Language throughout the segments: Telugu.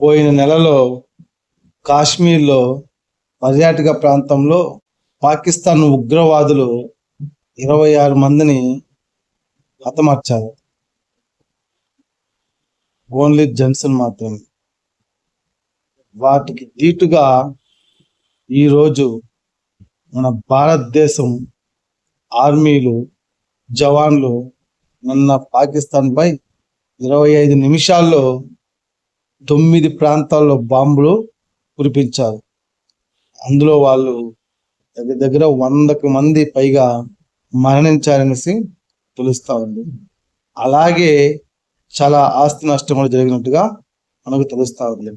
పోయిన నెలలో కాశ్మీర్లో పర్యాటక ప్రాంతంలో పాకిస్తాన్ ఉగ్రవాదులు ఇరవై ఆరు మందిని హతమార్చారు. ఓన్లీ జెన్సన్ మాత్రమే. వాటికి దీటుగా ఈరోజు మన భారతదేశం ఆర్మీలు జవాన్లు నిన్న పాకిస్తాన్పై ఇరవై ఐదు నిమిషాల్లో తొమ్మిది ప్రాంతాల్లో బాంబులు కురిపించారు. అందులో వాళ్ళు దగ్గర దగ్గర వందకు మంది పైగా మరణించారనేసి తెలుస్తూ ఉంది. అలాగే చాలా ఆస్తి నష్టం జరిగినట్టుగా మనకు తెలుస్తూ ఉంది.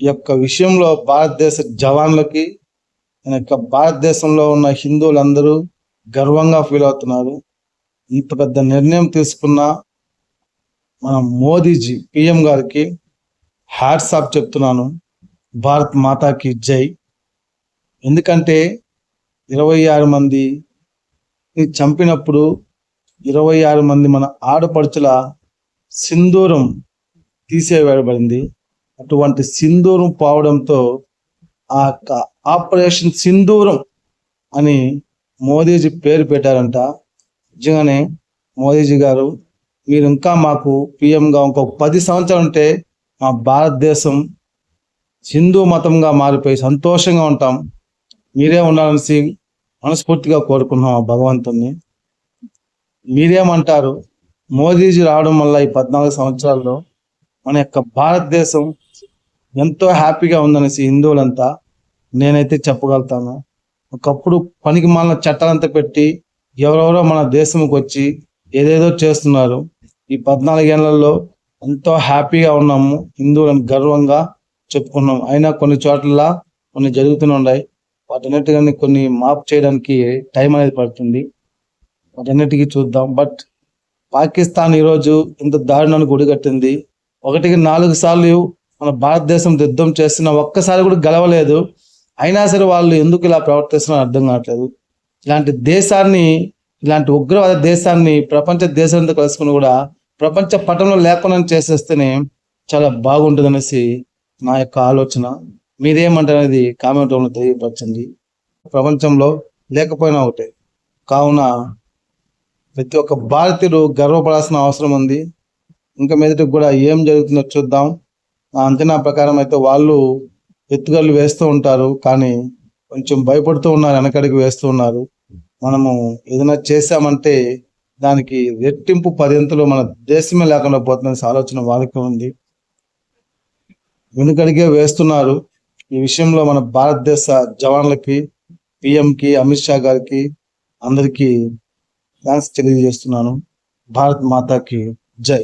ఈ యొక్క విషయంలో భారతదేశ జవాన్లకి మన యొక్క భారతదేశంలో ఉన్న హిందువులందరూ గర్వంగా ఫీల్ అవుతున్నారు. ఇంత పెద్ద నిర్ణయం తీసుకున్న మన మోదీజీ పిఎం గారికి హ్యాట్స్ ఆఫ్ చెప్తున్నాను. భారత్ మాతాకి జై. ఎందుకంటే ఇరవై ఆరు మంది చంపినప్పుడు ఇరవై ఆరు మంది మన ఆడపడుచుల సింధూరం తీసేవేయబడింది. అటువంటి సింధూరం పోవడంతో ఆ యొక్క ఆపరేషన్ సింధూరం అని మోదీజీ పేరు పెట్టారంట. నిజంగానే మోదీజీ గారు మీరు ఇంకా మాకు పిఎంగా ఇంకొక పది సంవత్సరాలు ఉంటే మా భారతదేశం హిందూ మతంగా మారిపోయి సంతోషంగా ఉంటాం. మీరే ఉండాలనేసి మనస్ఫూర్తిగా కోరుకున్నాం ఆ భగవంతుని మీరేమంటారు? మోదీజీ రావడం వల్ల ఈ పద్నాలుగు సంవత్సరాల్లో మన యొక్క భారతదేశం ఎంతో హ్యాపీగా ఉందనేసి హిందువులంతా నేనైతే చెప్పగలుగుతాను. ఒకప్పుడు పనికి మాలిన చట్టాలంతా పెట్టి ఎవరెవరో మన దేశంకి వచ్చి ఏదేదో చేస్తున్నారు. ఈ పద్నాలుగేళ్ళలో ఎంతో హ్యాపీగా ఉన్నాము. హిందువులను గర్వంగా చెప్పుకున్నాం అయినా కొన్ని చోట్ల కొన్ని జరుగుతూనే ఉన్నాయి. వాటన్నిటిని కొన్ని మాప్ చేయడానికి టైం అనేది పడుతుంది. వాటన్నిటికీ చూద్దాం. బట్ పాకిస్తాన్ ఈరోజు ఇంత దారుణాన్ని గుడిగట్టింది ఒకటికి నాలుగు సార్లు మన భారతదేశం యుద్ధం చేస్తున్న ఒక్కసారి కూడా గెలవలేదు. అయినా సరే వాళ్ళు ఎందుకు ఇలా ప్రవర్తిస్తున్నారో అర్థం కావట్లేదు. ఇలాంటి దేశాన్ని ఇలాంటి ఉగ్రవాద దేశాన్ని ప్రపంచ దేశాలతో కలుసుకుని కూడా ప్రపంచ పటంలో లేకుండా చేసేస్తేనే చాలా బాగుంటుందనేసి నా యొక్క ఆలోచన. మీరేమంటారు అనేది కామెంట్ రూపంలో తెలియపరచండి. ప్రపంచంలో లేకపోయినా ఒకటే. కావున ప్రతి ఒక్క భారతీయుడు గర్వపడాల్సిన అవసరం ఉంది. ఇంకా మీదట కూడా ఏం జరుగుతుందో చూద్దాం. నా అంచనా ప్రకారం అయితే వాళ్ళు ఎత్తుగళ్ళు వేస్తూ ఉంటారు. కానీ కొంచెం భయపడుతూ ఉన్నారు వెనకడికి వేస్తూ ఉన్నారు. మనము ఏదైనా చేశామంటే దానికి రెట్టింపు పదింతలు మన దేశమే లేకుండా పోతుందని ఆలోచన వాళ్ళకి ఉంది. వెనుకడిగే వేస్తున్నారు. ఈ విషయంలో మన భారతదేశ జవాన్లకి పిఎంకి అమిత్ షా గారికి అందరికీ థ్యాంక్స్ తెలియజేస్తున్నాను. భారత్ మాతాకి జై.